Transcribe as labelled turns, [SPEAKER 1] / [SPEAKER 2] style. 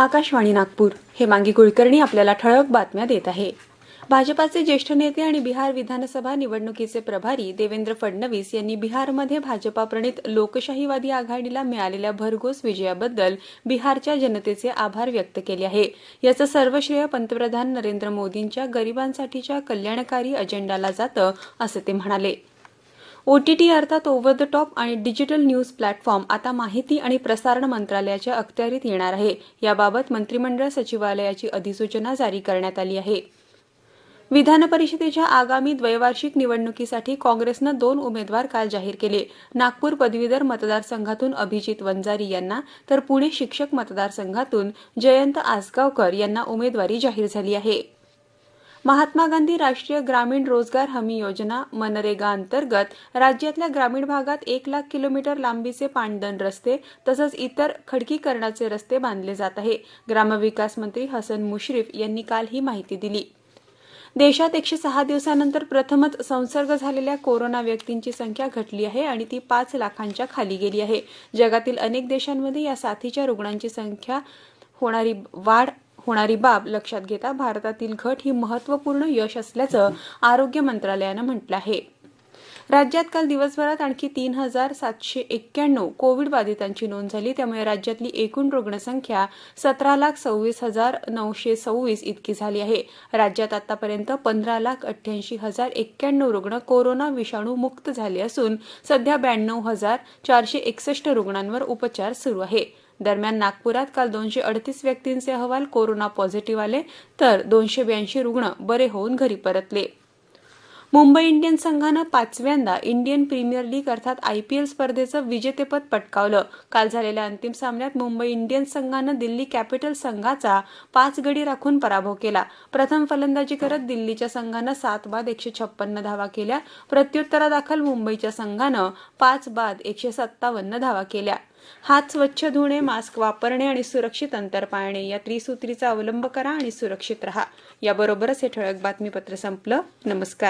[SPEAKER 1] आकाशवाणी नागपूर. हे मांगी कुलकर्णी आपल्याला ठळक बातम्या देत आहे. भाजपाचे ज्येष्ठ नेते आणि बिहार विधानसभा निवडणुकीचे प्रभारी देवेंद्र फडणवीस यांनी बिहारमध्ये भाजपाप्रणित लोकशाहीवादी आघाडीला मिळालेल्या भरघोस विजयाबद्दल बिहारच्या जनतेचे आभार व्यक्त केले आहे. याचं सर्व श्रेय पंतप्रधान नरेंद्र मोदींच्या गरिबांसाठीच्या कल्याणकारी अजेंडाला जातं असं ते म्हणाले. ओ टी टी अर्थात ओव्हर द टॉप आणि डिजिटल न्यूज प्लॅटफॉर्म आता माहिती आणि प्रसारण मंत्रालयाच्या अखत्यारीत येणार आहे. याबाबत मंत्रिमंडळ सचिवालयाची अधिसूचना जारी करण्यात आली आहे. विधान परिषदेच्या आगामी द्वैवार्षिक निवडणुकीसाठी काँग्रेसनं दोन उमेदवार काल जाहीर केले. नागपूर पदवीधर मतदारसंघातून अभिजित वंजारी यांना तर पुणे शिक्षक मतदारसंघातून जयंत आसगावकर यांना उमेदवारी जाहीर झाली आहे. महात्मा गांधी राष्ट्रीय ग्रामीण रोजगार हमी योजना मनरेगा अंतर्गत राज्यातल्या ग्रामीण भागात एक लाख किलोमीटर लांबीचे पाणदन रस्ते तसंच इतर खडकीकरणाचे रस्ते बांधले जात आहे. ग्रामविकास मंत्री हसन मुश्रीफ यांनी काल ही माहिती दिली. देशात एकशे सहा दिवसानंतर प्रथमच संसर्ग झालेल्या कोरोना व्यक्तींची संख्या घटली आहे आणि ती पाच लाखांच्या खाली गेली आहे. जगातील अनेक देशांमध्ये या साथीच्या रुग्णांची संख्या होणारी वाढ होणारी बाब लक्षात घेता भारतातील घट ही महत्त्वपूर्ण यश असल्याचं आरोग्य मंत्रालयानं म्हटलं आहे. राज्यात काल दिवसभरात आणखी तीन हजार सातशे एक्क्याण्णव कोविड बाधितांची नोंद झाली. त्यामुळे राज्यातली एकूण रुग्णसंख्या सतरा लाख सव्वीस हजार नऊशे सव्वीस इतकी झाली आहे. राज्यात आतापर्यंत पंधरा लाख अठ्ठ्याऐंशी हजार एक्क्याण्णव रुग्ण कोरोना विषाणू मुक्त झाले असून सध्या ब्याण्णव हजार चारशे एकसष्ट रुग्णांवर उपचार सुरू आहे. दरम्यान नागपुरात काल दोनशे अडतीस व्यक्तींचे अहवाल कोरोना पॉझिटिव्ह आले तर दोनशे ब्याऐंशी रुग्ण बरे होऊन घरी परतले. मुंबई इंडियन्स संघानं पाचव्यांदा इंडियन प्रीमियर लीग अर्थात आय पी एल स्पर्धेचं विजेतेपद पटकावलं. काल झालेल्या अंतिम सामन्यात मुंबई इंडियन्स संघानं दिल्ली कॅपिटल संघाचा पाच गडी राखून पराभव केला. प्रथम फलंदाजी करत दिल्लीच्या संघानं सात बाद एकशे छप्पन्न धावा केल्या. प्रत्युत्तरादाखल मुंबईच्या संघानं पाच बाद एकशे सत्तावन्न धावा केल्या. हात स्वच्छ धुणे मास्क वापरणे आणि सुरक्षित अंतर पाळणे या त्रिसूत्रीचा अवलंब करा आणि सुरक्षित रहा. याबरोबरच हे ठळक बातमीपत्र संपलं. नमस्कार.